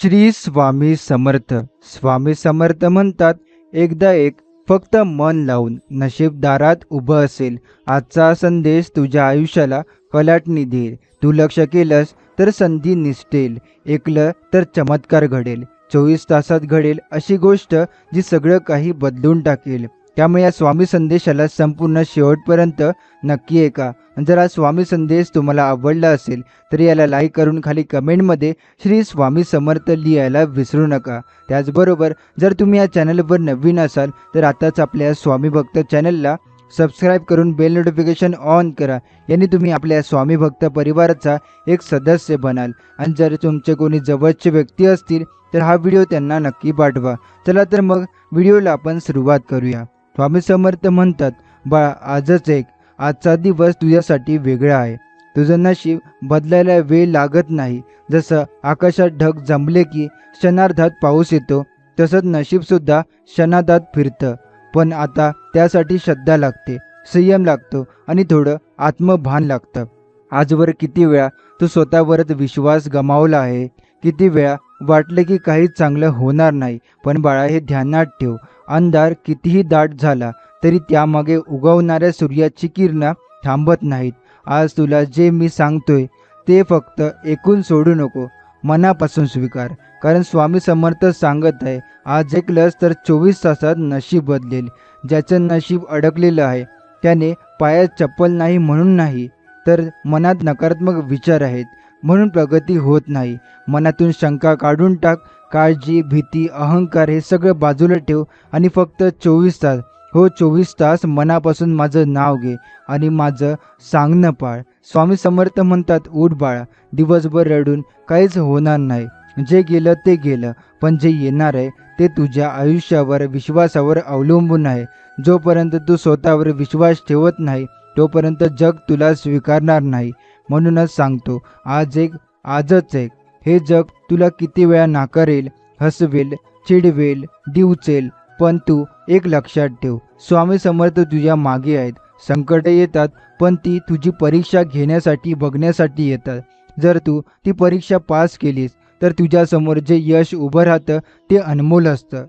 श्री स्वामी समर्थ. स्वामी समर्थ म्हणतात एकदा एक फक्त मन लावून नशीबदारात उभं असेल. आजचा संदेश तुझ्या आयुष्याला कलाटणी देईल. तू लक्ष केलंस तर संधी निसटेल ऐकलं तर चमत्कार घडेल. चोवीस तासात घडेल अशी गोष्ट जी सगळं काही बदलून टाकेल. त्यामुळे या स्वामी संदेशाला संपूर्ण शेवटपर्यंत नक्की ऐका. जर हा स्वामी संदेश तुम्हाला आवडला असेल तर याला लाईक करून खाली कमेंटमध्ये श्री स्वामी समर्थ लिहायला विसरू नका. त्याचबरोबर जर तुम्ही या चॅनलवर नवीन असाल तर आताच आपल्या स्वामी भक्त चॅनलला सबस्क्राईब करून बेल नोटिफिकेशन ऑन करा. यांनी तुम्ही आपल्या स्वामी भक्त परिवाराचा एक सदस्य बनाल. आणि जर तुमचे कोणी जवळचे व्यक्ती असतील तर हा व्हिडिओ त्यांना नक्की पाठवा. चला तर मग व्हिडिओला आपण सुरुवात करूया. स्वामी समर्थ म्हणतात बाळा आजच एक. आजचा दिवस तुझ्यासाठी वेगळा आहे. तुझं नशीब बदलायला वेळ लागत नाही. जसं आकाशात ढग जमले की क्षणार्धात पाऊस येतो तसंच नशीबसुद्धा क्षणार्धात फिरतं. पण आता त्यासाठी श्रद्धा लागते संयम लागतो आणि थोडं आत्मभान लागतं. आजवर किती वेळा तू स्वतःवरच विश्वास गमावला आहे. किती वेळा वाटले की काही चांगलं होणार नाही. पण बाळा हे ध्यानात ठेव. अंधार कितीही दाट झाला तरी त्यामागे उगवणाऱ्या सूर्याची किरणं थांबत नाहीत. आज तुला जे मी सांगतोय ते फक्त एकूण सोडू नको. मनापासून स्वीकार. कारण स्वामी समर्थ सांगत आहे आज ऐकलंस तर चोवीस तासात नशीब बदलेल. ज्याचं नशीब अडकलेलं आहे त्याने पायात चप्पल नाही म्हणून नाही तर मनात नकारात्मक विचार आहेत. म्हणून प्रगती होत नाही. मनातून शंका काढून टाक. काळजी भीती अहंकार हे सगळं बाजूला ठेव आणि फक्त चोवीस तास. हो चोवीस तास मनापासून माझं नाव घे आणि माझं सांगणं पाळ. स्वामी समर्थ म्हणतात उठ बाळा दिवसभर रडून काहीच होणार नाही. जे गेलं ते गेलं पण जे येणार आहे ते तुझ्या आयुष्यावर विश्वासावर अवलंबून आहे. जोपर्यंत तू स्वतःवर विश्वास ठेवत नाही तोपर्यंत जग तुला स्वीकारणार नाही. म्हणूनच सांगतो आज एक आजच एक. हे जग तुला किती वेळा नाकारेल हसवेल चिडवेल दिवचेल पण तू एक लक्षात ठेव. स्वामी समर्थ तुझ्या मागे आहेत. संकट येतात पण ती तुझी परीक्षा घेण्यासाठी बघण्यासाठी येतात. जर तू ती परीक्षा पास केलीस तर तुझ्यासमोर जे यश उभं राहतं ते अनमोल असतं.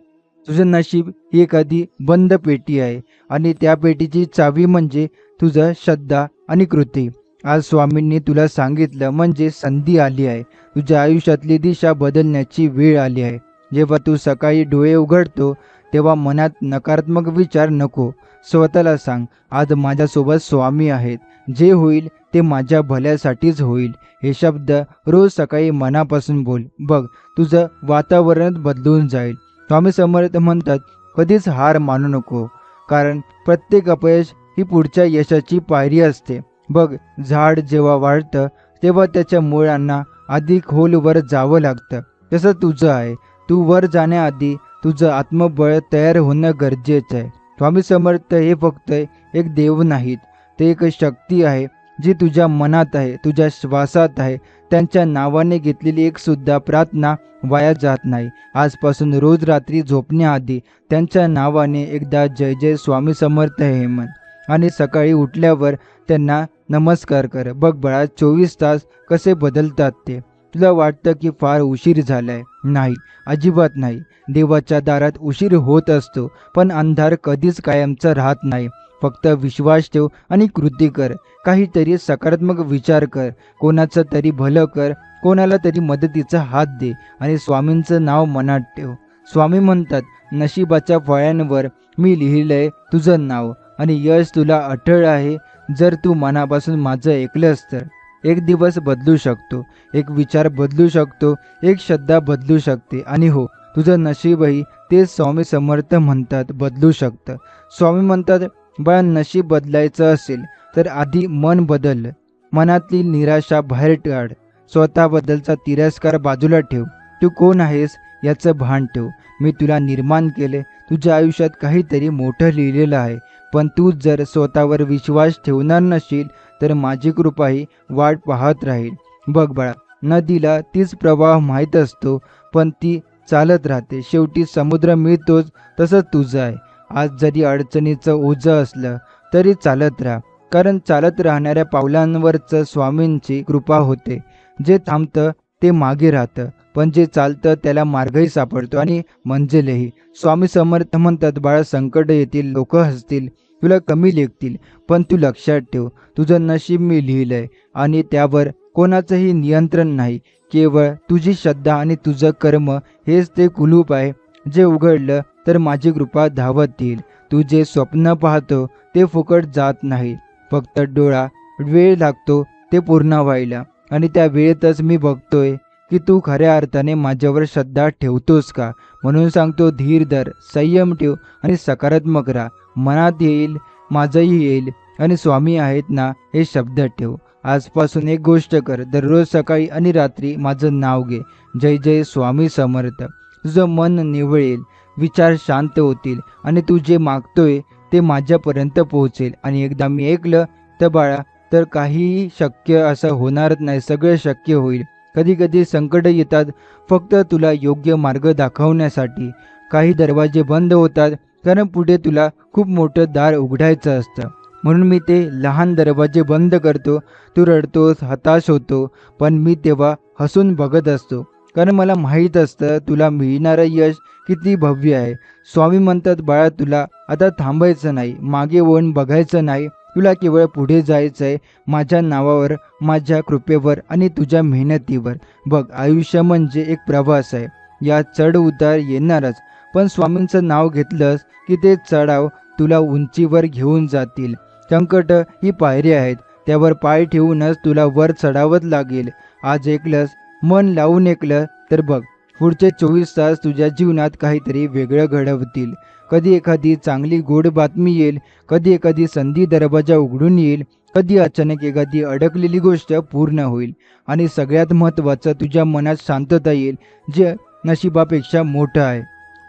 तुझं नशीब ही एखादी बंद पेटी आहे. आणि त्या पेटीची चावी म्हणजे तुझं श्रद्धा आणि कृती. आज स्वामींनी तुला सांगितलं म्हणजे संधी आली आहे. तुझ्या आयुष्यातली दिशा बदलण्याची वेळ आली आहे. जेव्हा तू सकाळी डोळे उघडतो तेव्हा मनात नकारात्मक विचार नको. स्वतःला सांग आज माझ्यासोबत स्वामी आहेत. जे होईल ते माझ्या भल्यासाठीच होईल. हे शब्द रोज सकाळी मनापासून बोल. बघ तुझं वातावरण बदलून जाईल. स्वामी समर्थ म्हणतात कधीच हार मानू नको. कारण प्रत्येक अपयश ही पुढच्या यशाची पायरी असते. बघ झाड जेव्हा वाढतं तेव्हा त्याच्या मुळांना आधी खोलवर जावं लागतं. तसं तुझं आहे तू वर जाण्याआधी तुझं आत्मबळ तयार होणं गरजेचं आहे. स्वामी समर्थ हे फक्त एक देव नाहीत ते एक शक्ती आहे जी तुझ्या मनात आहे तुझ्या श्वासात आहे. त्यांच्या नावाने घेतलेली एक सुद्धा प्रार्थना वाया जात नाही. आजपासून रोज रात्री झोपण्याआधी त्यांच्या नावाने एकदा जय जय स्वामी समर्थ हे म्हण. आणि सकाळी उठल्यावर त्यांना नमस्कार कर. बघ बाळा चोवीस तास कसे बदलतात ते. तुला वाटतं की फार उशीर झालाय. नाही अजिबात नाही. देवाच्या दारात उशीर होत असतो पण अंधार कधीच कायमचा राहत नाही. फक्त विश्वास ठेव आणि कृती कर. काहीतरी सकारात्मक विचार कर. कोणाचं तरी भलं कर. कोणाला तरी मदतीचा हात दे आणि स्वामींचं नाव मनात ठेव. स्वामी म्हणतात नशिबाच्या फळ्यांवर मी लिहिलंय तुझं नाव. आणि यश तुला अटळ आहे जर तू मनापासून माझं ऐकलंस तर. एक दिवस बदलू शकतो एक विचार बदलू शकतो एक श्रद्धा बदलू शकते. आणि हो तुझं नशीबही ते स्वामी समर्थ म्हणतात बदलू शकतं. स्वामी म्हणतात बाळा नशीब बदलायचं असेल तर आधी मन बदल. मनातली निराशा बाहेर काढ स्वतःबद्दलचा तिरस्कार बाजूला ठेव. तू कोण आहेस याचं भान ठेव. मी तुला निर्माण केले. तुझ्या आयुष्यात काहीतरी मोठं लिहिलेलं आहे. पण तू जर स्वतःवर विश्वास ठेवणार नशील तर माझी कृपाही वाट पाहत राहील. बघ बाळा नदीला तीच प्रवाह माहीत असतो पण ती चालत राहते. शेवटी समुद्र मिळतोच तसंच तुझं आहे. आज जरी अडचणीचं ओझं असलं तरी चालत राहा. कारण चालत राहणाऱ्या पावलांवरचं स्वामींची कृपा होते. जे थांबतं ते मागे राहतं. पण जे चालतं त्याला मार्गही सापडतो आणि मंजिलही. स्वामी समर्थ म्हणतात बाळा संकट येतील लोक हसतील तुला कमी लेखतील पण तू लक्षात ठेव तुझं नशीब मी लिहिलंय आणि त्यावर कोणाचंही नियंत्रण नाही. केवळ तुझी श्रद्धा आणि तुझं कर्म हेच ते कुलूप आहे. जे उघडलं तर माझी कृपा धावत येईल. तू जे स्वप्न पाहतो ते फुकट जात नाही. फक्त डोळा वेळ लागतो ते पूर्ण व्हायला. आणि त्या वेळेतच मी बघतोय की तू खऱ्या अर्थाने माझ्यावर श्रद्धा ठेवतोस का? म्हणून सांगतो धीर धर संयम ठेव आणि सकारात्मक राहा. मनात येईल माझंही येईल आणि स्वामी आहेत ना हे शब्द ठेव. आजपासून एक गोष्ट कर दररोज सकाळी आणि रात्री माझं नाव घे. जय जय स्वामी समर्थ. तुझं मन निवळेल विचार शांत होतील आणि तू जे मागतोय ते माझ्यापर्यंत पोहोचेल. आणि एकदा मी ऐकलं तर बाळा तर काहीही शक्य असं होणारच नाही सगळं शक्य होईल. कधीकधी संकट येतात. फक्त तुला योग्य मार्ग दाखवण्यासाठी काही दरवाजे बंद होतात कारण पुढे तुला खूप मोठं दार उघडायचं असतं. म्हणून मी ते लहान दरवाजे बंद करतो तू रडतोस हताश होतो पण मी तेव्हा हसून बघत असतो. कारण मला माहीत असतं तुला मिळणारं यश किती भव्य आहे. स्वामी म्हणतात बाळा तुला आता थांबायचं नाही मागे वळून बघायचं नाही तुला केवळ पुढे जायचं आहे माझ्या नावावर माझ्या कृपेवर आणि तुझ्या मेहनतीवर. बघ आयुष्य म्हणजे एक प्रवास आहे. या चढ उतार येणारच. पण स्वामींचं नाव घेतलंस की ते चढाव तुला उंचीवर घेऊन जातील. संकट ही पायरी आहेत. त्यावर पाय ठेवूनच तुला वर चढावत लागेल. आज ऐकलंस मन लावून ऐकलं तर बघ पुढचे चोवीस तास तुझ्या जीवनात काहीतरी वेगळं घडवतील. कधी एखादी चांगली गोड बातमी येईल कधी एखादी संधी दरवाजा उघडून येईल कधी अचानक एखादी अडकलेली गोष्ट पूर्ण होईल. आणि सगळ्यात महत्त्वाचं तुझ्या मनात शांतता येईल जे नशिबापेक्षा मोठं आहे.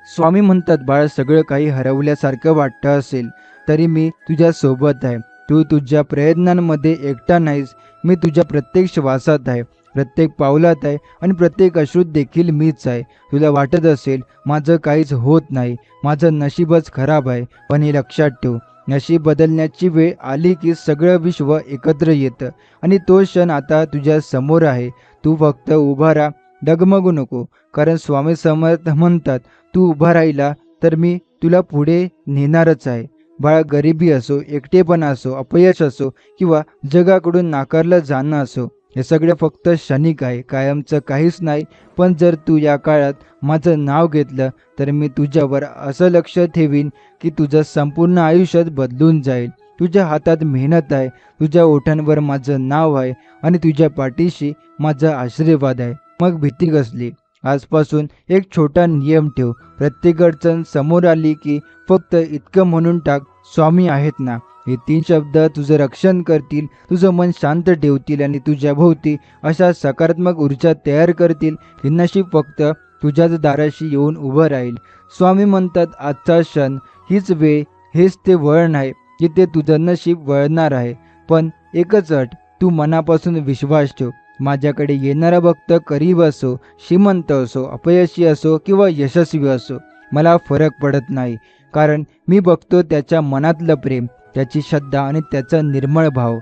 स्वामी म्हणतात बाळ सगळं काही हरवल्यासारखं वाटतं असेल तरी मी तुझ्या सोबत आहे. तू तुझ्या प्रयत्नांमध्ये एकटा नाहीस. मी तुझ्या प्रत्येक श्वासात आहे. प्रत्येक पावलात आहे आणि प्रत्येक अश्रूत देखील मीच आहे. तुला वाटत असेल माझं काहीच होत नाही माझं नशीबच खराब आहे पण हे लक्षात ठेव. नशीब बदलण्याची वेळ आली की सगळं विश्व एकत्र येतं. आणि तो क्षण आता तुझ्या समोर आहे. तू फक्त उभा राहा डगमगू नको. कारण स्वामी समर्थ म्हणतात तू उभा राहिला तर मी तुला पुढे नेणारच आहे. बाळ गरिबी असो एकटेपणा असो अपयश असो किंवा जगाकडून नाकारलं जाणं असो हे सगळं फक्त क्षणिक आहे कायमचं काहीच नाही. पण जर तू या काळात माझं नाव घेतलं तर मी तुझ्यावर असं लक्ष ठेवीन की तुझं संपूर्ण आयुष्यात बदलून जाईल. तुझ्या हातात मेहनत आहे तुझ्या ओठांवर माझं नाव आहे आणि तुझ्या पाठीशी माझा आशीर्वाद आहे. मग भीती कसली? आजपासून एक छोटा नियम ठेव. प्रत्येक अडचण समोर आली की फक्त इतकं म्हणून टाक स्वामी आहेत ना. हे तीन शब्द तुझं रक्षण करतील तुझं मन शांत ठेवतील आणि तुझ्या भोवती अशा सकारात्मक ऊर्जा तयार करतील. हे नशीब फक्त तुझ्याच दाराशी येऊन उभं राहील. स्वामी म्हणतात आजचा क्षण हीच वेळ हेच ते वळण आहे की ते तुझं नशीब वळणार आहे. पण एकच अट तू मनापासून विश्वास ठेव. माझ्याकडे येणारा भक्त करीब असो श्रीमंत असो अपयशी असो किंवा यशस्वी असो. मला फरक पडत नाही कारण मी बघतो त्याच्या मनातलं प्रेम. त्याची श्रद्धा आणि त्याचा निर्मळ भाव.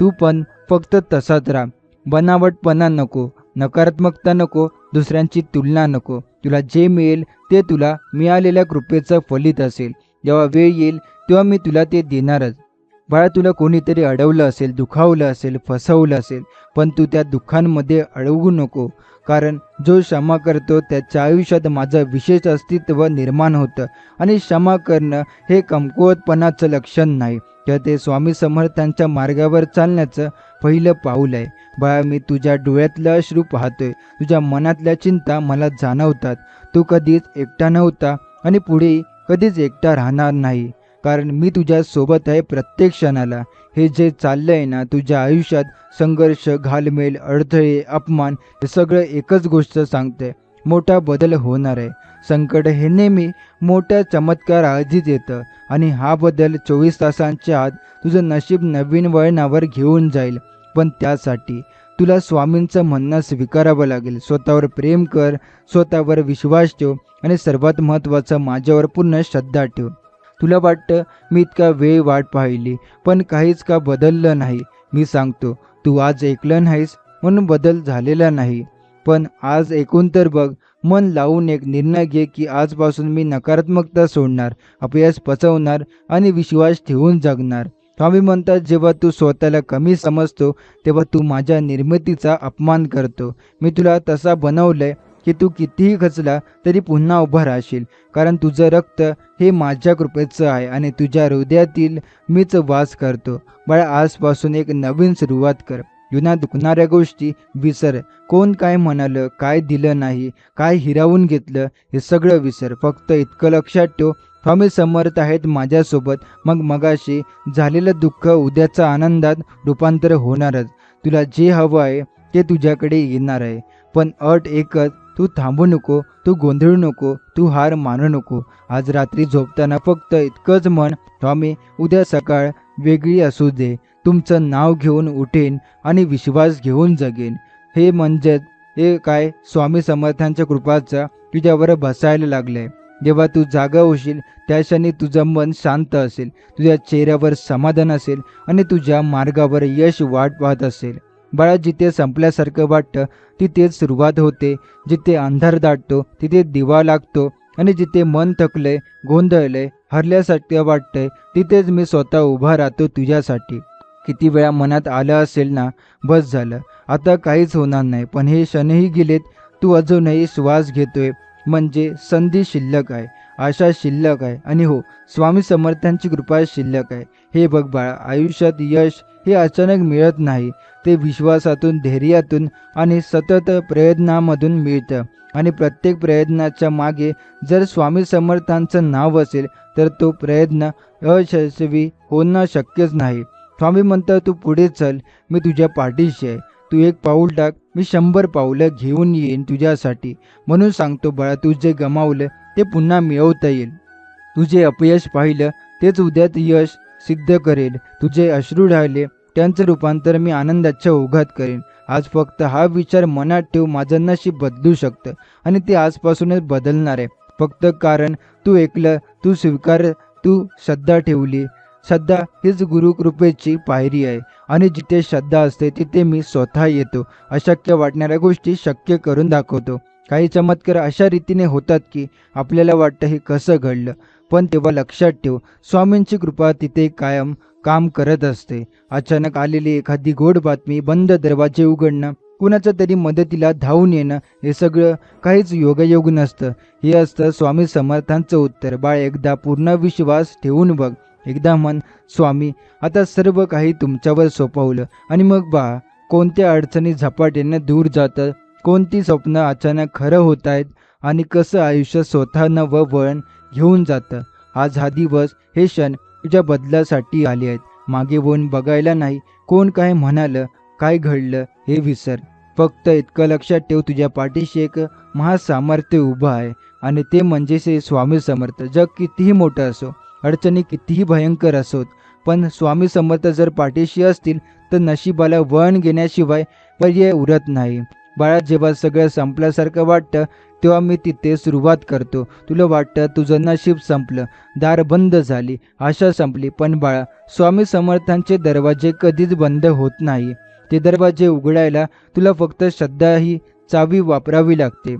तू पण फक्त तसाच राहा. बनावटपणा नको नकारात्मकता नको दुसऱ्यांची तुलना नको. तुला जे मिळेल ते तुला मिळालेल्या कृपेचं फलित असेल. जेव्हा वेळ येईल तेव्हा मी तुला ते देणारच. बाळा तुला कोणीतरी अडवलं असेल दुखावलं असेल फसवलं असेल पण तू त्या दुःखांमध्ये अडवू नको. कारण जो क्षमा करतो त्याच्या आयुष्यात माझं विशेष अस्तित्व निर्माण होतं. आणि क्षमा करणं हे कमकुवतपणाचं लक्षण नाही. तर ते स्वामी समर्थांच्या मार्गावर चालण्याचं पहिलं पाऊल आहे. बाळा मी तुझ्या डोळ्यातलं अश्रू पाहतोय. तुझ्या मनातल्या चिंता मला जाणवतात. तू कधीच एकटा नव्हता आणि पुढे कधीच एकटा राहणार नाही. कारण मी तुझ्या सोबत आहे प्रत्येक क्षणाला. हे जे चाललंय ना तुझ्या आयुष्यात संघर्ष घालमेल अडथळे अपमान हे सगळं एकच गोष्ट सांगते. मोठा बदल होणार आहे. संकट हे नेहमी मोठ्या चमत्कार आधीच येतं आणि हा बदल चोवीस तासांच्या आत तुझं नशीब नवीन वळणावर घेऊन जाईल. पण त्यासाठी तुला स्वामींचं म्हणणं स्वीकारावं लागेल. स्वतःवर प्रेम कर स्वतःवर विश्वास ठेव आणि सर्वात महत्त्वाचं माझ्यावर पूर्ण श्रद्धा ठेव. तुला वाटतं मी इतका वेळ वाट पाहिली पण काहीच का बदललं नाही. मी सांगतो तू आज ऐकलं नाहीस म्हणून बदल झालेला नाही. पण आज ऐकून तर बघ मन लावून एक निर्णय घे की आजपासून मी नकारात्मकता सोडणार अपयश पचवणार आणि विश्वास ठेवून जगणार. स्वामी म्हणतात जेव्हा तू स्वतःला कमी समजतो तेव्हा तू माझ्या निर्मितीचा अपमान करतो. मी तुला तसा बनवलंय की तू कितीही खचला तरी पुन्हा उभा राहशील. कारण तुझं रक्त हे माझ्या कृपेचं आहे आणि तुझ्या हृदयातील मीच वास करतो. बाळा आजपासून एक नवीन सुरुवात कर. जुन्या दुखणाऱ्या गोष्टी विसर. कोण काय म्हणालं काय दिलं नाही काय हिरावून घेतलं हे सगळं विसर. फक्त इतकं लक्षात ठेव. स्वामी समर्थ आहेत माझ्यासोबत. मग मगाशी झालेलं दुःख उद्याचा आनंदात रूपांतर होणारच. तुला जे हवं आहे ते तुझ्याकडे येणार आहे. पण अट एकच तू थांबू नको तू गोंधळू नको तू हार मानू नको. आज रात्री झोपताना फक्त इतकंच म्हण स्वामी उद्या सकाळ वेगळी असू दे. तुमचं नाव घेऊन उठेन आणि विश्वास घेऊन जगेन. हे म्हणजेच हे काय? स्वामी समर्थांच्या कृपाचा तुझ्यावर बसायला लागलंय. जेव्हा तू जागा होशील त्या क्षणी तुझं मन शांत असेल. तुझ्या चेहऱ्यावर समाधान असेल आणि तुझ्या मार्गावर यश वाट पाहत असेल. बाळा जिथे संपल्यासारखं वाटतं तिथेच सुरुवात होते. जिथे अंधार दाटतो तिथे दिवा लागतो. आणि जिथे मन थकलंय गोंधळलंय हरल्यासारखं वाटतंय तिथेच मी स्वतः उभा राहतो तुझ्यासाठी. किती वेळा मनात आलं असेल ना बस झालं. आता काहीच होणार नाही पण हे क्षणही गेलेत. तू अजूनही श्वास घेतोय. म्हणजे संधी शिल्लक आहे. आशा शिल्लक आहे. आणि हो स्वामी समर्थांची कृपा शिल्लक आहे. हे बघ बाळा आयुष्यात यश हे अचानक मिळत नाही. ते विश्वासातून धैर्यातून आणि सतत प्रयत्नामधून मिळतं. आणि प्रत्येक प्रयत्नाच्या मागे जर स्वामी समर्थांचं नाव असेल तर तो प्रयत्न अयशस्वी होणं शक्यच नाही. स्वामी म्हणतात तू पुढे चल मी तुझ्या पाठीशी आहे. तू एक पाऊल टाक मी शंभर पाऊलं घेऊन येईन तुझ्यासाठी म्हणून सांगतो बाळा तू जे गमावलं ते पुन्हा मिळवता येईल. तुझे अपयश पाहिलं तेच उद्यात यश सिद्ध करेल. तुझे अश्रू राहिले त्यांचं रूपांतर मी आनंदाच्या ओघात करेन. आज फक्त हा विचार मनात ठेव माझं नशीब बदलू शकतं आणि ते आजपासूनच बदलणार आहे. फक्त कारण तू ऐकलं तू स्वीकार तू श्रद्धा ठेवली. श्रद्धा हीच गुरुकृपेची पायरी आहे आणि जिथे श्रद्धा असते तिथे मी स्वतः येतो. अशक्य वाटणाऱ्या गोष्टी शक्य करून दाखवतो. काही चमत्कार अशा रीतीने होतात की आपल्याला वाटतं हे कसं घडलं. पण तेव्हा लक्षात ठेव स्वामींची कृपा तिथे कायम काम करत असते. अचानक आलेली एखादी गोड बातमी बंद दरवाजे उघडणं कुणाच्या तरी मदतीला धावून येणं हे सगळं काहीच योगायोग नसतं. हे असतं स्वामी समर्थांचं उत्तर. बाळ एकदा पूर्ण विश्वास ठेवून बघ. एकदा म्हण स्वामी आता सर्व काही तुमच्यावर सोपवलं. आणि मग बा कोणत्या अडचणी झपाट्यानं दूर जातं? कोणती स्वप्न अचानक खरं होत आहेत आणि कसं आयुष्य स्वतःनं व वळण घेऊन जातं? आज हा दिवस हे क्षण तुझ्या बदलासाठी आले आहेत. मागे वळून बघायला नाही. कोण काय म्हणालं काय घडलं हे विसर. फक्त इतकं लक्षात ठेव तुझ्या पाठीशी एक महासामर्थ्य उभं आहे. आणि ते म्हणजे श्री स्वामी समर्थ. जग कितीही मोठं असो अडचणी कितीही भयंकर असोत पण स्वामी समर्थ जर पाठीशी असतील तर नशिबाला वळण घेण्याशिवाय पर्याय उरत नाही. बाळा जेव्हा सगळं संपल्यासारखं वाटतं तेव्हा मी तिथे सुरुवात करतो. तुला वाटतं तुझं नशीब संपलं. दार बंद झाली. आशा संपली. पण बाळा स्वामी समर्थांचे दरवाजे कधीच बंद होत नाही. ते दरवाजे उघडायला तुला फक्त श्रद्धा ही चावी वापरावी लागते.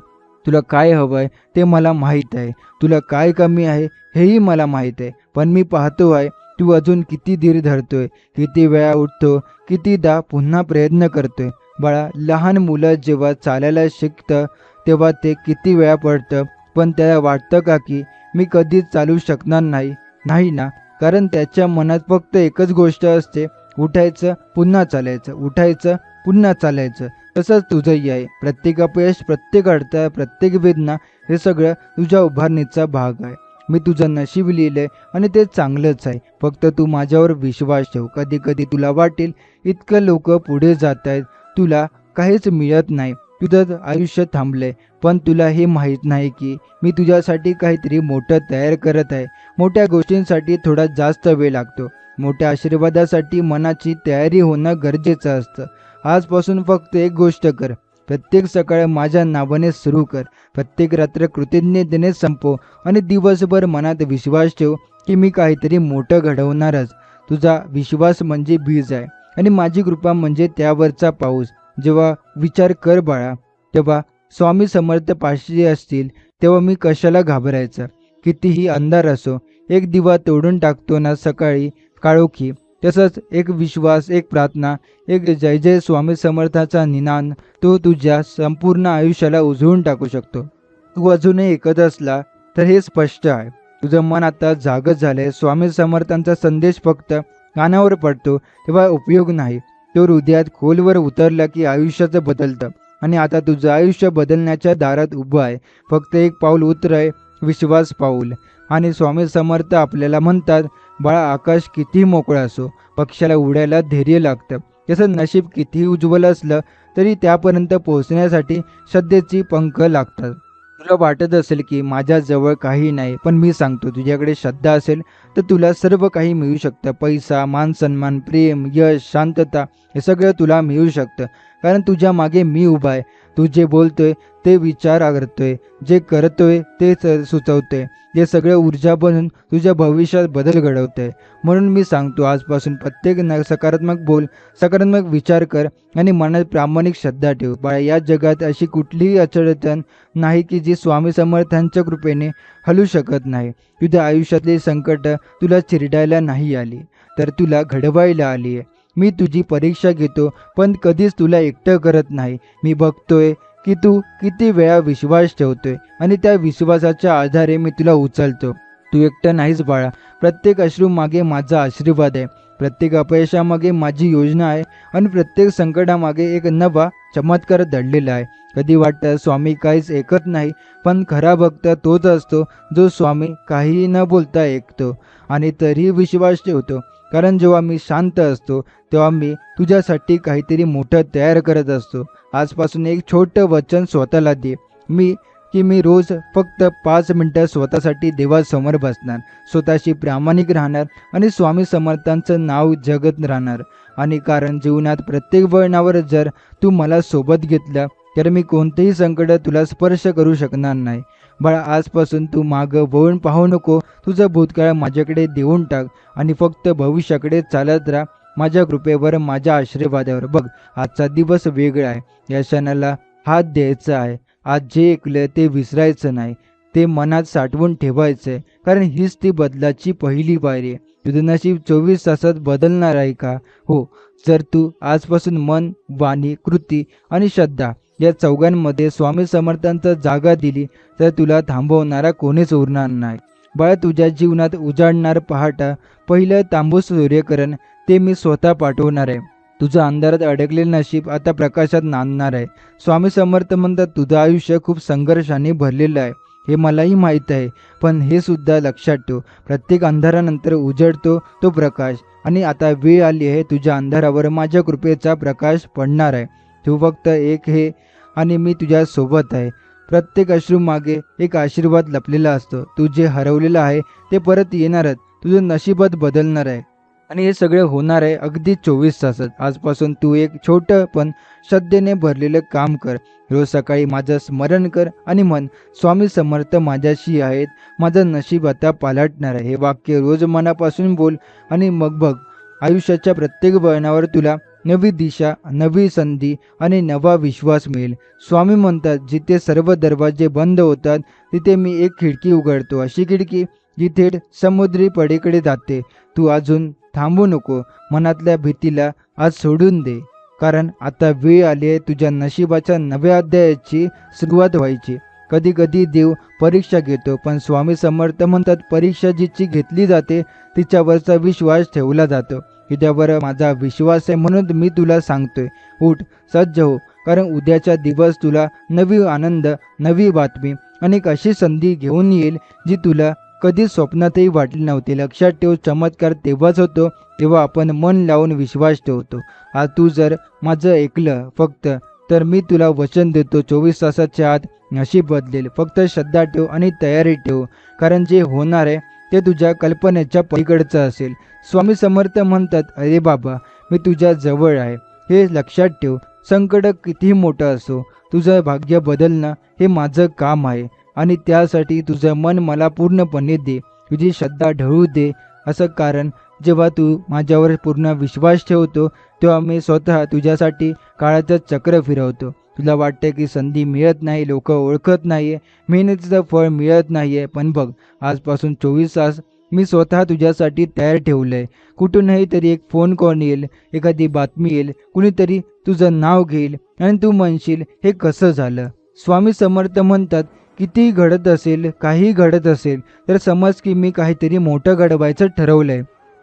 तुला काय हवं आहे ते मला माहीत आहे. तुला काय कमी आहे हेही मला माहीत आहे. पण मी पाहतो आहे तू अजून किती धीर धरतोय किती वेळा उठतो कितीदा पुन्हा प्रयत्न करतोय. बाळा लहान मुलं जेव्हा चालायला शिकतं तेव्हा ते किती वेळा पडतं पण त्याला वाटतं का की मी कधीच चालू शकणार नाही? नाही ना. कारण त्याच्या मनात फक्त एकच गोष्ट असते उठायचं पुन्हा चालायचं उठायचं पुन्हा चालायचं. तसंच तुझंही आहे. प्रत्येक अपयश प्रत्येक अडथळा प्रत्येक वेदना हे सगळं तुझ्या उभारणीचा भाग आहे. मी तुझं नशीब लिहिलंय आणि ते चांगलंच आहे. फक्त तू माझ्यावर विश्वास ठेव. कधी कधी तुला वाटेल इतकं लोक पुढे जात आहेत तुला काहीच मिळत नाही. तुझं आयुष्य थांबलंय पण तुला हे माहीत नाही की मी तुझ्यासाठी काहीतरी मोठं तयार करत आहे. मोठ्या गोष्टींसाठी थोडा जास्त वेळ लागतो. मोठ्या आशीर्वादासाठी मनाची तयारी होणं गरजेचं असतं. आजपासून फक्त एक गोष्ट कर. प्रत्येक सकाळ माझ्या नावाने सुरू कर. प्रत्येक रात्र कृतज्ञतेने संपव आणि दिवसभर मनात विश्वास ठेव की मी काहीतरी मोठं घडवणारच. तुझा विश्वास म्हणजे बीज आहे आणि माझी कृपा म्हणजे त्यावरचा पाऊस. जेव्हा विचार कर बाळा तेव्हा स्वामी समर्थ पाशी असतील तेव्हा मी कशाला घाबरायचं? कितीही अंधार असो एक दिवा तोडून टाकतो ना सकाळी काळोखी. तसंच एक विश्वास एक प्रार्थना एक जय जय स्वामी समर्थाचा निनान तो तुझ्या संपूर्ण आयुष्याला उजळून टाकू शकतो. तू अजूनही ऐकत असला तर हे स्पष्ट आहे. तुझं मन आता जागत झालंय. स्वामी समर्थांचा संदेश फक्त कानावर पडतो तेव्हा उपयोग नाही. तो हृदयात खोलवर उतरला की आयुष्याचं बदलतं. आणि आता तुझं आयुष्य बदलण्याच्या दारात उभं आहे. फक्त एक पाऊल उतरय विश्वास पाऊल. आणि स्वामी समर्थ आपल्याला म्हणतात बाळा आकाश किती मोकळं असो. पक्षाला उडायला धैर्य लागतं. जसं नशीब कितीही उज्ज्वल असलं तरी त्यापर्यंत पोहोचण्यासाठी श्रद्धेची पंख लागतात. तुला वाटत असेल की माझ्याजवळ काही नाही पण मी सांगतो तुझ्याकडे श्रद्धा असेल तर तुला सर्व काही मिळू शकतं. पैसा मान सन्मान प्रेम यश शांतता हे सगळं तुला मिळू शकतं. कारण तुझ्या मागे मी उभा आहे. तू जे बोलतोय ते विचार करतोय. जे करतोय ते स- सुचवतोय. जे सगळं ऊर्जा बनून तुझ्या भविष्यात बदल घडवतंय. म्हणून मी सांगतो आजपासून प्रत्येक न सकारात्मक बोल सकारात्मक विचार कर आणि मनात प्रामाणिक श्रद्धा ठेव. बाळा या जगात अशी कुठलीही अडचण नाही की जी स्वामी समर्थांच्या कृपेने हलू शकत नाही. तुझ्या आयुष्यातली संकट तुला चिरडायला नाही आली तर तुला घडवायला आली आहे मी तुझी परीक्षा घेतो पण कधीच तुला एकटं करत नाही. मी बघतोय की तू किती वेळा विश्वास ठेवतोय आणि त्या विश्वासाच्या आधारे मी तुला उचलतो. तू एकटं नाहीच बाळा. प्रत्येक अश्रू मागे माझा आशीर्वाद आहे. प्रत्येक अपयशामागे माझी योजना आहे आणि प्रत्येक संकटामागे एक नवा चमत्कार दडलेला आहे. कधी वाटतं स्वामी काहीच ऐकत नाही पण खरा भक्त तोच असतो जो स्वामी काहीही न बोलता ऐकतो आणि तरीही विश्वास ठेवतो. कारण जेव्हा मी शांत असतो तेव्हा मी तुझ्यासाठी काहीतरी मोठं तयार करत असतो. आजपासून एक छोटं वचन स्वतःला दे. मी की मी रोज फक्त पाच मिनटं स्वतःसाठी देवासमोर बसणार स्वतःशी प्रामाणिक राहणार आणि स्वामी समर्थांचं नाव जगत राहणार. आणि कारण जीवनात प्रत्येक वळणावर जर तू मला सोबत घेतलं तर मी कोणतेही संकट तुला स्पर्श करू शकणार नाही. बाळा आजपासून तू मागं वळून पाहू नको. तुझं भूतकाळ माझ्याकडे देऊन टाक आणि फक्त भविष्याकडे चालत राहा. माझ्या कृपेवर माझ्या आशीर्वादावर. बघ आजचा दिवस वेगळा आहे. या क्षणाला हात द्यायचा आहे. आज जे ऐकलं ते विसरायचं नाही. ते मनात साठवून ठेवायचं आहे. कारण हीच ती बदलाची पहिली पायरी आहे. तुझं नशीब चोवीस तासात बदलणार आहे का? हो जर तू आजपासून मन वाणी कृती आणि श्रद्धा या चौघांमध्ये स्वामी समर्थांचा जागा दिली तर तुला थांबवणारा कोणीच उरणार नाही. बाळ तुझ्या जीवनात उजाडणार पहाटा पहिलं तांबूस सूर्यकरण ते मी स्वतः पाठवणार आहे. तुझं अंधारात अडकलेलं नशीब आता प्रकाशात नांदणार आहे. स्वामी समर्थ म्हणतात तुझं आयुष्य खूप संघर्षाने भरलेलं आहे. हे मलाही माहीत आहे पण हे सुद्धा लक्षात ठेव. प्रत्येक अंधारानंतर उजडतो तो प्रकाश आणि आता वेळ आली आहे तुझ्या अंधारावर माझ्या कृपेचा प्रकाश पडणार आहे. तू फक्त एक हे आणि मी तुझ्यासोबत आहे. प्रत्येक अश्रू मागे एक आशीर्वाद लपलेला असतो. तू जे हरवलेलं आहे ते परत येणारच. तुझं नशीबच बदलणार आहे. आणि हे सगळे होणार आहे अगदी चोवीस तासात. आजपासून तू एक छोटं पण श्रद्धेने भरलेलं काम कर. रोज सकाळी माझं स्मरण कर आणि मन स्वामी समर्थ माझ्याशी आहेत. माझं नशीब आता पालटणार आहे. हे वाक्य रोज मनापासून बोल आणि मग बघ. आयुष्याच्या प्रत्येक वळणावर तुला नवी दिशा नवी संधी आणि नवा विश्वास मिळेल. स्वामी म्हणतात जिथे सर्व दरवाजे बंद होतात तिथे मी एक खिडकी उघडतो. अशी खिडकी जी थेट समुद्री पडीकडे जाते. तू अजून थांबू नको. मनातल्या भीतीला आज सोडून दे. कारण आता वेळ आली आहे तुझ्या नशिबाच्या नव्या अध्यायाची सुरुवात व्हायची. कधी कधी देव परीक्षा घेतो पण स्वामी समर्थ म्हणतात परीक्षा जिची घेतली जाते तिच्यावरचा विश्वास ठेवला जातो. तुझ्यावर माझा विश्वास आहे म्हणून मी तुला सांगतोय. उठ सज्ज हो कारण उद्याचा दिवस तुला नवी आनंद नवी बातमी आणि एक अशी संधी घेऊन येईल जी तुला कधी स्वप्नातही वाटली नव्हती. लक्षात ठेव चमत्कार तेव्हाच होतो तेव्हा आपण मन लावून विश्वास ठेवतो. आज तू जर माझं ऐकलं फक्त तर मी तुला वचन देतो. चोवीस तासाच्या आत नशीब बदलेल. फक्त श्रद्धा ठेव आणि तयारी ठेव कारण जे होणार आहे ते तुझ्या कल्पनेच्या पलीकडचं असेल. स्वामी समर्थ म्हणतात अरे बाबा मी तुझ्या जवळ आहे. हे लक्षात ठेव संकट कितीही मोठं असो. तुझं भाग्य बदलणं हे माझं काम आहे. आणि त्यासाठी तुझं मन मला पूर्णपणे दे. तुझी श्रद्धा ढळू दे. असं कारण जेव्हा तू माझ्यावर पूर्ण विश्वास ठेवतो तेव्हा मी स्वतः तुझ्यासाठी काळाचं चक्र फिरवतो. तुला वाटते की संधी मिळत नाही लोक ओळखत नाहीये. मेहनतीचं फळ मिळत नाही आहे पण बघ आजपासून चोवीस तास मी स्वतः तुझ्यासाठी तयार ठेवलंय. कुठूनही तरी एक फोन कॉल येईल एखादी बातमी येईल कुणीतरी तुझं नाव घेईल आणि तू म्हणशील हे कसं झालं? स्वामी समर्थ म्हणतात कितीही घडत असेल काही घडत असेल तर समज की मी काहीतरी मोठं घडवायचं ठरवलंय.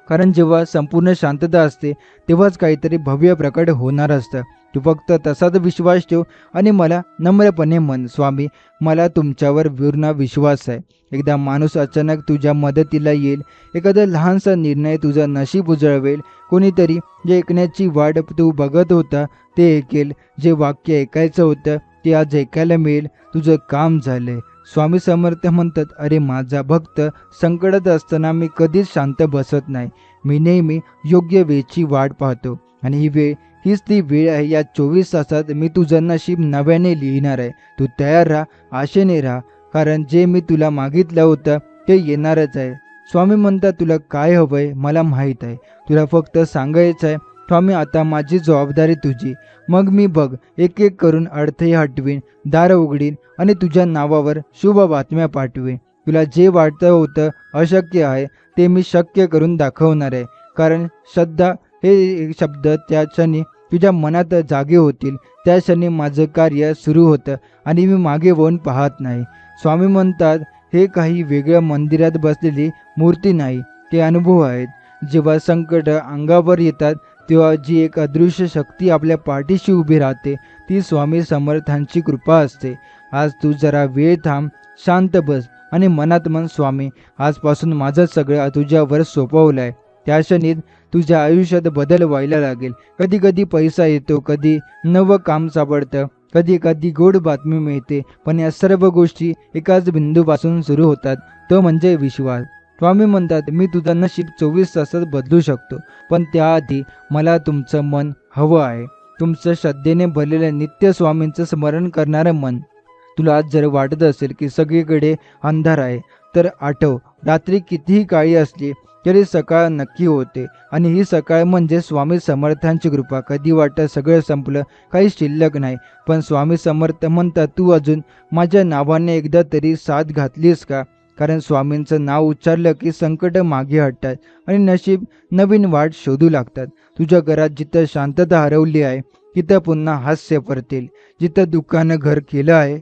कारण जेव्हा संपूर्ण शांतता असते तेव्हाच काहीतरी भव्य प्रकट होणार असतं. तू फक्त तसाच विश्वास ठेव आणि मला नम्रपणे म्हण स्वामी. मला तुमच्यावर पूर्ण विश्वास आहे. एकदा माणूस अचानक तुझ्या मदतीला येईल. एखादा लहानसा निर्णय तुझा नशीब उजळवेल. कोणीतरी जे ऐकण्याची वाट तू बघत होता ते ऐकेल. जे वाक्य ऐकायचं होतं ते आज ऐकायला मिळेल. तुझं काम झालंय. स्वामी समर्थ म्हणतात अरे माझा भक्त संकटात असताना मी कधीच शांत बसत नाही. मी नेहमी योग्य वेळची वाट पाहतो आणि ही वेळ हीच ती वेळ आहे या चोवीस तासात मी तुझं नशीब नव्याने लिहिणार आहे. तू तयार राहा आशेने राहा कारण जे मी तुला मागितलं होतं ते येणारच आहे. स्वामी म्हणतात तुला काय हवंय मला माहीत आहे. तुला फक्त सांगायचं आहे स्वामी आता माझी जबाबदारी तुझी. मग मी बघ एक एक करून अडथळे हटवीन दार उघडीन आणि तुझ्या नावावर शुभ बातम्या पाठवीन. तुला जे वाटतं होतं अशक्य आहे ते मी शक्य करून दाखवणार आहे. कारण श्रद्धा हे शब्द त्या क्षणी तुझ्या मनात जागे होतील. त्या क्षणी माझं कार्य सुरू होतं आणि मी मागे वळून पाहत नाही. स्वामी म्हणतात हे काही वेगळ्या मंदिरात बसलेली मूर्ती नाही. ते अनुभव आहेत. जेव्हा संकट अंगावर येतात तेव्हा जी एक अदृश्य शक्ती आपल्या पाठीशी उभी राहते ती स्वामी समर्थांची कृपा असते. आज तू जरा वेळ थांब शांत बस आणि मनात मन स्वामी आजपासून माझं सगळं तुझ्यावर सोपवलंय. त्या क्षणीत तुझ्या आयुष्यात बदल व्हायला लागेल. कधी कधी पैसा येतो कधी नवं काम सापडतं कधी कधी गोड बातमी मिळते पण या सर्व गोष्टी एकाच बिंदूपासून सुरू होतात. तो म्हणजे विश्वास. स्वामी म्हणतात मी तुझं नशीब चोवीस तासात बदलू शकतो पण त्याआधी मला तुमचं मन हवं आहे. तुमचं श्रद्धेने भरलेलं नित्य स्वामींचं स्मरण करणारं मन. तुला आज जर वाटत असेल की सगळीकडे अंधार आहे तर आठव. रात्री कितीही काळी असली तरी सकाळ नक्की होते. आणि ही सकाळ म्हणजे स्वामी समर्थांची कृपा. कधी वाटतं सगळं संपलं? काही शिल्लक नाही. पण स्वामी समर्थ म्हणतात तू अजून माझ्या नावाने एकदा तरी साथ घातलीस का? कारण स्वामींचं नाव उच्चारलं की संकट मागे हटतात आणि नशीब नवीन वाट शोधू लागतात. तुझ्या घरात जिथं शांतता हरवली आहे तिथं पुन्हा हास्य परतील. जिथं दुःखानं घर केलं आहे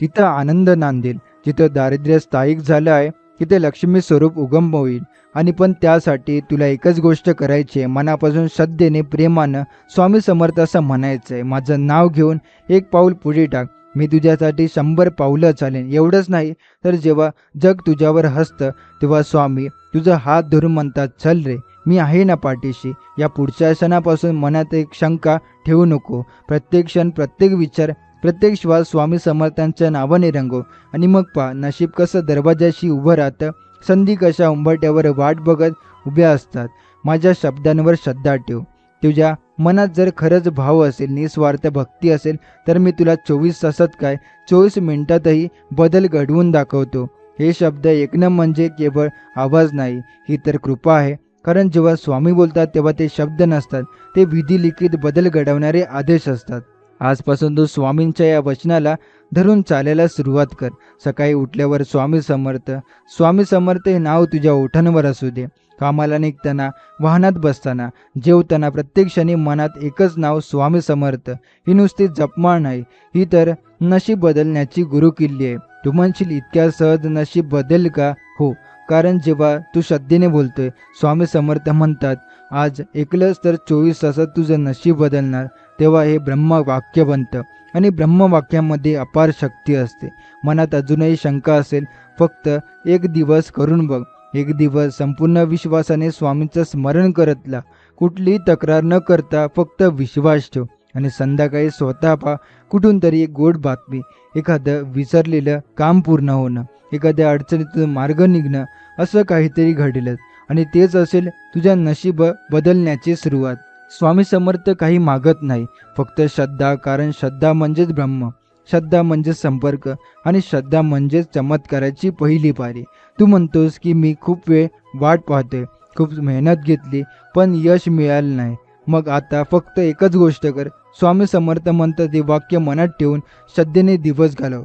तिथं आनंद नांदेल. जिथं दारिद्र्य स्थायिक झालं आहे तिथे लक्ष्मी स्वरूप उगम होईल. आणि पण त्यासाठी तुला एकच गोष्ट करायची आहे. मनापासून श्रद्धेने प्रेमानं स्वामी समर्थ असं म्हणायचं आहे. माझं नाव घेऊन एक पाऊल पुढे टाक. मी तुझ्यासाठी शंभर पावलं चालेन. एवढंच नाही तर जेव्हा जग तुझ्यावर हसतं तेव्हा स्वामी तुझा हात धरून म्हणतात चल रे मी आहे ना पाठीशी. या पुढच्या क्षणापासून मनात एक शंका ठेवू नको. प्रत्येक क्षण प्रत्येक विचार प्रत्येक श्वास स्वामी समर्थांच्या नावाने रंगो. आणि मग पहा नशीब कसं दरवाजाशी उभं राहतं संधी कशा उंबरट्यावर वाट बघत उभ्या असतात. माझ्या शब्दांवर श्रद्धा ठेव. तुझ्या मनात जर खरंच भाव असेल निस्वार्थ भक्ती असेल तर मी तुला चोवीस तासात काय चोवीस मिनिटातही बदल घडवून दाखवतो. हे शब्द ऐकणं म्हणजे केवळ आवाज नाही ही तर कृपा आहे. कारण जेव्हा स्वामी बोलतात तेव्हा ते शब्द नसतात. ते विधी लिखित बदल घडवणारे आदेश असतात. आजपासून तू स्वामींच्या या वचनाला धरून चालायला सुरुवात कर. सकाळी उठल्यावर स्वामी समर्थ स्वामी समर्थ हे नाव तुझ्या ओठांवर असू दे. कामाला निघताना वाहनात बसताना जेवताना प्रत्येक क्षणी मनात एकच नाव स्वामी समर्थ. ही नुसती जपमाळ नाही ही तर नशीब बदलण्याची गुरुकिल्ली आहे. तू म्हणशील इतक्या सहज नशीब बदल का? हो. कारण जेव्हा तू श्रद्धेने बोलतोय स्वामी समर्थ म्हणतात आज ऐकलंच तर चोवीस तासात तुझं नशीब बदलणार. तेव्हा हे ब्रह्मवाक्य बनतं. आणि ब्रह्मवाक्यामध्ये अपार शक्ती असते. मनात अजूनही शंका असेल फक्त एक दिवस करून बघ. एक दिवस संपूर्ण विश्वासाने स्वामीचं स्मरण करतला कुठलीही तक्रार न करता फक्त विश्वास ठेव. आणि संध्याकाळी स्वतः पा कुठून तरी एक गोड बातमी एखादं विसरलेलं काम पूर्ण होणं एखाद्या अडचणीतून मार्ग निघणं असं काहीतरी घडेलच आणि तेच असेल तुझ्या नशीब बदलण्याची सुरुवात. स्वामी समर्थ काही मागत नाही. फक्त श्रद्धा कारण श्रद्धा म्हणजेच ब्रह्म श्रद्धा म्हणजे संपर्क आणि श्रद्धा म्हणजेच चमत्काराची पहिली पारी तू म्हणतोस की मी खूप वेळ वाट पाहतोय खूप मेहनत घेतली पण यश मिळालं नाही. मग आता फक्त एकच गोष्ट कर. स्वामी समर्थ म्हणतात ते वाक्य मनात ठेवून श्रद्धेने दिवस घालव.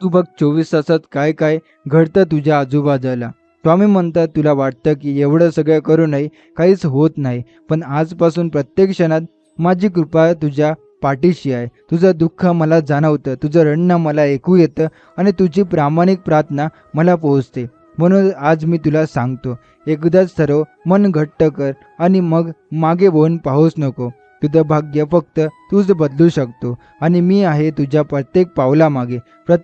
तू बघ चोवीस तासात काय काय घडतं तुझ्या आजूबाजूला. स्वामी म्हणतात तुला वाटतं की एवढं सगळं करूनही काहीच होत नाही पण आजपासून प्रत्येक क्षणात माझी कृपा तुझ्या पाठीशी आहे. तुझं दुःख मला जाणवतं तुझं रडणं मला ऐकू येतं आणि तुझी प्रामाणिक प्रार्थना मला पोहोचते. म्हणून आज मी तुला सांगतो एकदाच सर्व मन घट्ट कर आणि मग मागे वळून पाहूच नको. तुझं भाग्य फक्त तूच बदलू शकतो आणि मी आहे तुझ्या प्रत्येक पावलामागे. प्रत्येक